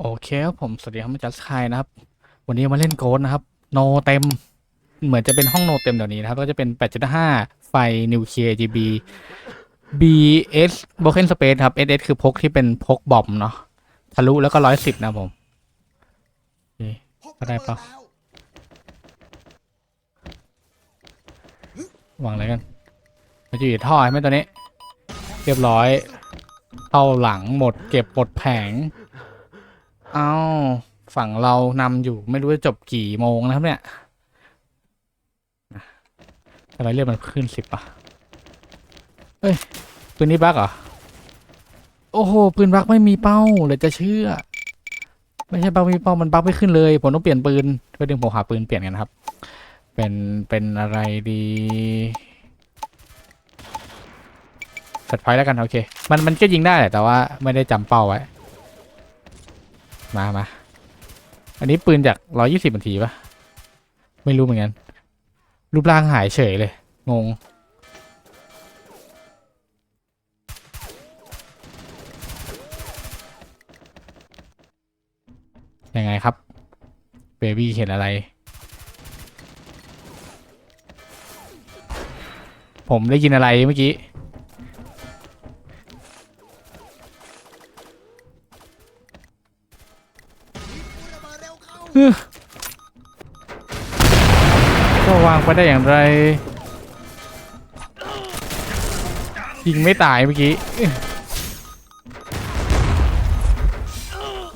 โอเคครับผมสวัสดีครับมาจัสคายนะครับ วันนี้มาเล่นโกดนะครับ โนเต็ม เหมือนจะเป็นห้องโนเต็มเดี๋ยวนี้นะครับ ก็จะเป็น 8.5 ไฟนิวเคลียร์ GB BS Broken Space ครับ SS คือพกที่เป็นพกบอมเนาะทะลุแล้วก็ร้อยสิบนะผมโอเคก็ได้ปะวางอะไรกันมันจะอยู่ท่อใช่ไหมตัวนี้ เรียบร้อยเข้าหลังหมดเก็บหมดแผง เอ้าฝั่งเรานำอยู่ไม่รู้จะจบกี่โมงนะครับเนี่ยทำไมเลือดมันขึ้นสิบอะเอ้ยปืนนี้บักเหรอ โอ้โหปืนบักไม่มีเป้าเลยจะเชื่อ ไม่ใช่บักมีเป้ามันบักไม่ขึ้นเลยผมต้องเปลี่ยนปืนเพื่อดึงผมหาปืนเปลี่ยนกันครับ เป็นเป็นอะไรดีสัดไฟแล้วกันโอเค มันมันก็ยิงได้แหละแต่ว่าไม่ได้จำเป้าไว้ มามาอันนี้ปืนจากร้อยี่สิบนาทีปะไม่รู้เหมือนกัน รูปร่างหายเฉยเลย งง ยังไงครับเบบี้เห็นอะไร ผมได้ยินอะไรเมื่อกี้ ก็วางไปได้อย่างไรยิงไม่ตายเมื่อกี้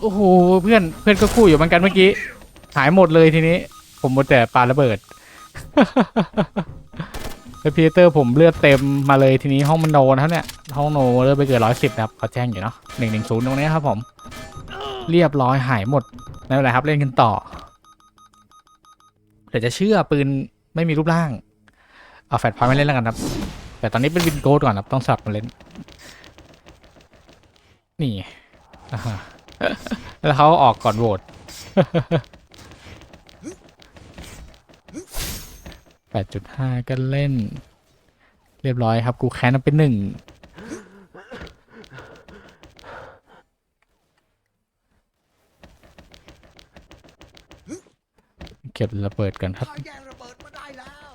โอ้โห เพื่อนเพื่อนก็คู่อยู่เหมือนกันเมื่อกี้ หายหมดเลยทีนี้ ผมหมดแต่ปาระเบิดแล้วพีเตอร์ผมเลือดเต็มมาเลยทีนี้ห้องมันโนนะครับเนี่ย ห้องโนเลือดไปเกินร้อยสิบนะครับเขาแจ้งอยู่เนาะหนึ่งหนึ่งศูนย์ตรงนี้ครับผม เรียบร้อยหายหมด ไม่เป็นไรครับเล่นกันต่อแต่จะเชื่อปืนไม่มีรูปร่าง เอาแฟลชพอยต์มาเล่นแล้วกันครับ แต่ตอนนี้เป็นวินโกดก่อนครับ ต้องสลับมาเล่น นี่แล้วเขาออกก่อนโหวตแปดจุดห้าก็เล่น เรียบร้อยครับ กูแค้นมันเป็นหนึ่ง เก็บระเบิดกันครับ ข้าแย่งระเบิดมาได้แล้ว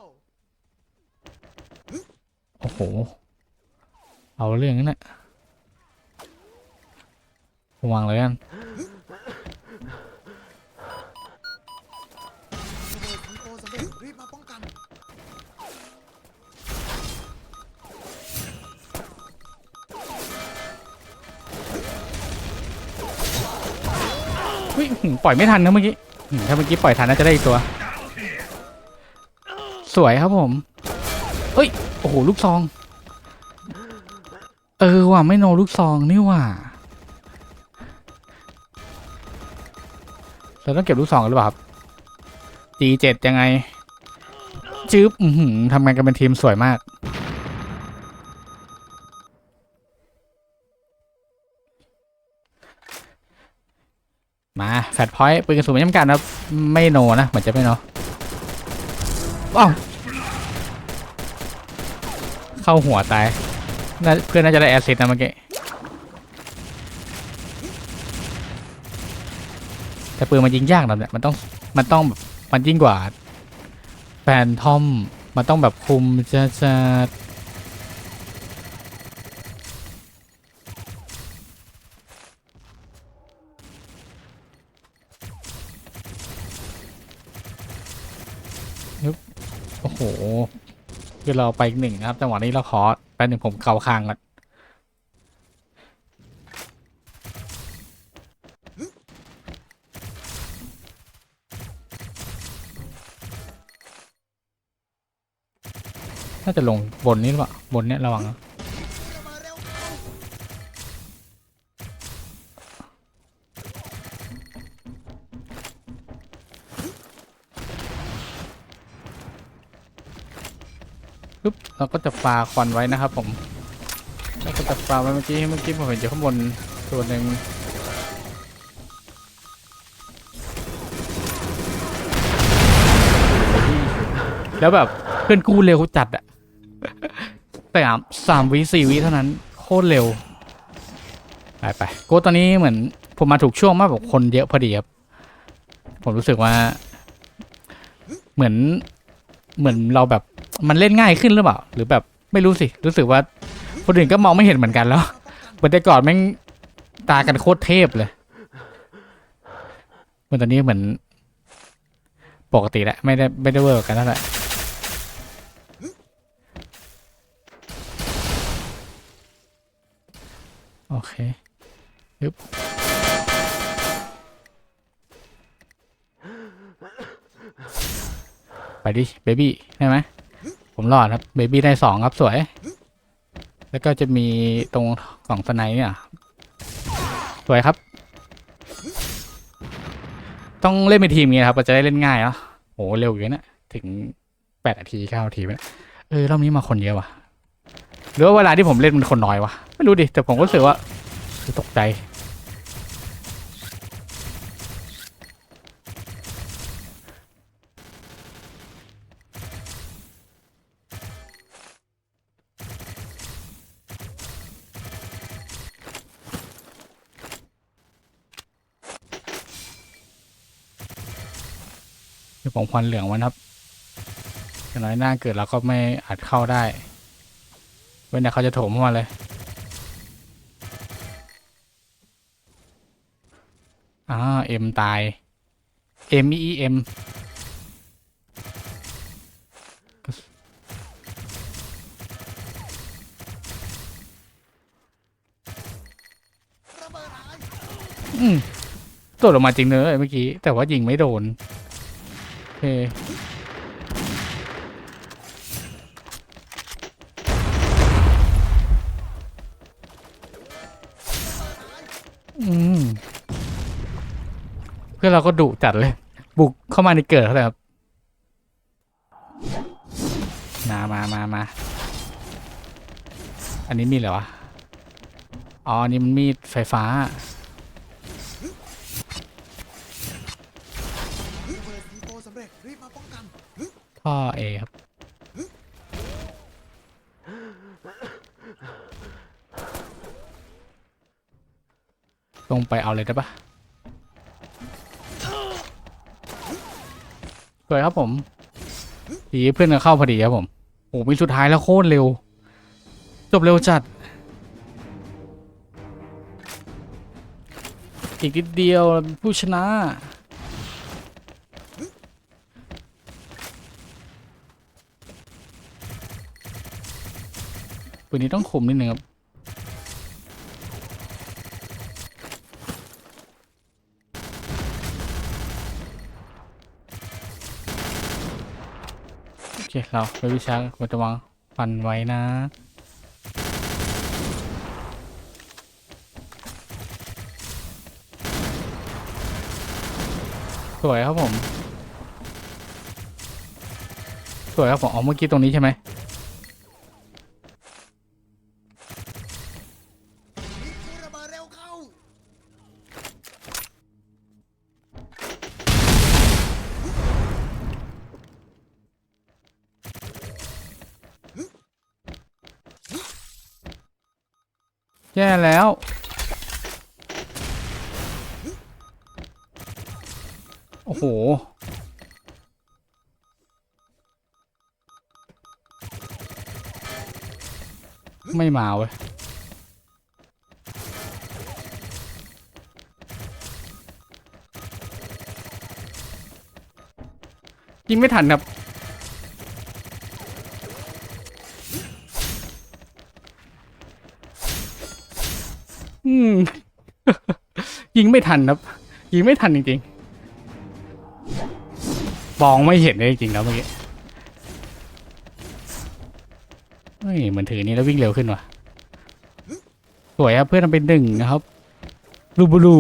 โอ้โห เอาเรื่องนั้นนะวางเลยกัน ระเบิดของโตสำเร็จรีบมาป้องกันเฮ้ยหืมปล่อยไม่ทันนะเมื่อกี้หืม ถ้าเมื่อกี้ปล่อยทันน่าจะได้อีกตัว สวยครับผมเอ้ย โอ้โห ลูกซอง เออว่ะ ไม่โนลูกซองนี่ว่ะเราต้องเก็บลูกซองกันหรือเปล่าครับ G7 ยังไงจื๊บทำงานกันเป็นทีมสวยมาก มาแฟตพอยต์ปืนกระสุนไม่จำกัดนะไม่โนนะเหมือนจะไม่โนว้าวเข้าหัวตายน่าเพื่อนน่าจะได้แอสซิดนะเมื่อกี้แต่ปืนมันยิงยากนะเนี่ยมันต้องมันต้องแบบมันยิ่งกว่าแฟนทอมมันต้องแบบคุมจะจะ โอ้โห คือเราไปอีกหนึ่งนะครับ จังหวะนี้เราขอแป๊บหนึ่งผมเกาคางก่อนน่าจะลงบนนี้หรือเปล่า บนเนี้ยระวังนะ ปึ๊บเราก็จะปาควันไว้นะครับผมเราก็จะปาไว้เมื่อกี้เมื่อกี้ผมเห็นอยู่ข้างบนตัวหนึ่งแล้วแบบเพื่อนกู้เร็วจัดอะแต่สามวิสี่วิเท่านั้นโคตรเร็ว ไปไปโก้ตอนนี้เหมือนผมมาถูกช่วงมากแบบคนเยอะพอดีครับ ผมรู้สึกว่า เหมือนเหมือนเราแบบ มันเล่นง่ายขึ้นหรือเปล่า หรือแบบไม่รู้สิ รู้สึกว่าคนอื่นก็มองไม่เห็นเหมือนกันแล้วเหมือนแต่ก่อนแม่งตากันโคตรเทพเลยเหมือนตอนนี้เหมือน ปกติแล้วไม่ได้ไม่ได้เวิร์กกันแล้วแหละโอเคยึบไปดิเบบี้ได้ไหม ผมรอดครับเบบี้ได้สองครับสวย แล้วก็จะมีตรงกล่องสไนด์เนี่ยสวยครับ ต้องเล่นเป็นทีมนี้ครับจะได้เล่นง่ายเนาะโหเร็วอยู่นะถึงแปดนาทีเก้านาทีไปแล้วเออรอบนี้มาคนเยอะว่ะหรือว่าเวลาที่ผมเล่นมันคนน้อยวะไม่รู้ดิแต่ผมก็รู้สึกว่าคือตกใจ เดี๋ยวผมควันเหลืองวันครับอย่างน้อยหน้าเกิดเราก็ไม่อาจเข้าได้เว้นแต่เขาจะโถมเข้ามาเลยอ่าเอ็มตายเอ็มอีเอ็มอืมตดออกมาจริงเนอะเมื่อกี้ แต่ว่ายิงไม่โดน เคอืมเพื่อนเราก็ดุจัดเลย บุกเข้ามาในเกิดเขาเลยครับ มามามามา อันนี้มีดเหรอวะ อ๋ออันนี้มันมีดไฟฟ้า รีบมาป้องกันท่อเอครับลงไปเอาเลยได้ปะสวยครับผมดีเพื่อนเข้าพอดีครับผมโอ้มีสุดท้ายแล้วโคตรเร็ว จบเร็วจัด อีกนิดเดียวผู้ชนะ ปืนนี้ต้องคมนิดนึงครับ โอเค เราไปวิชาควรจะวางฟันไว้นะสวยครับผม สวยครับผมอ๋อเมื่อกี้ตรงนี้ใช่ไหม แย่แล้ว โอ้โห ไม่มาเว้ยยิงไม่ทันครับ ยิงไม่ทันครับ ยิงไม่ทันจริงๆมองไม่เห็นเลยจริงๆแล้วเมื่อกี้เฮ้ยเหมือนถือนี้แล้ววิ่งเร็วขึ้นว่ะ สวยครับเพื่อนทำเป็นหนึ่งนะครับลูบูลู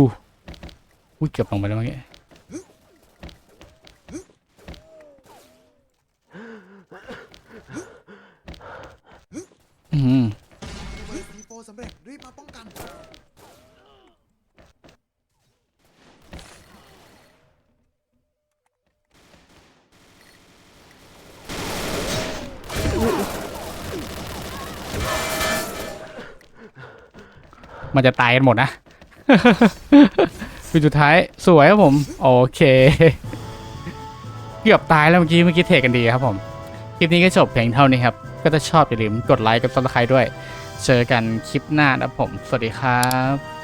อุ้ยเกือบลงไปแล้วเมื่อกี้อืม ระเบิดซีโฟสำเร็จรีบมาป้องกัน มันจะตายกันหมดนะวิดสุดท้ายสวยครับผม โอเค เกือบตายแล้วเมื่อกี้เมื่อกี้เทกันดีครับผม คลิปนี้ก็จบเพียงเท่านี้ครับ ก็จะชอบอย่าลืมกดไลค์กดซับสไครต์ด้วย เจอกันคลิปหน้านะครับผม สวัสดีครับ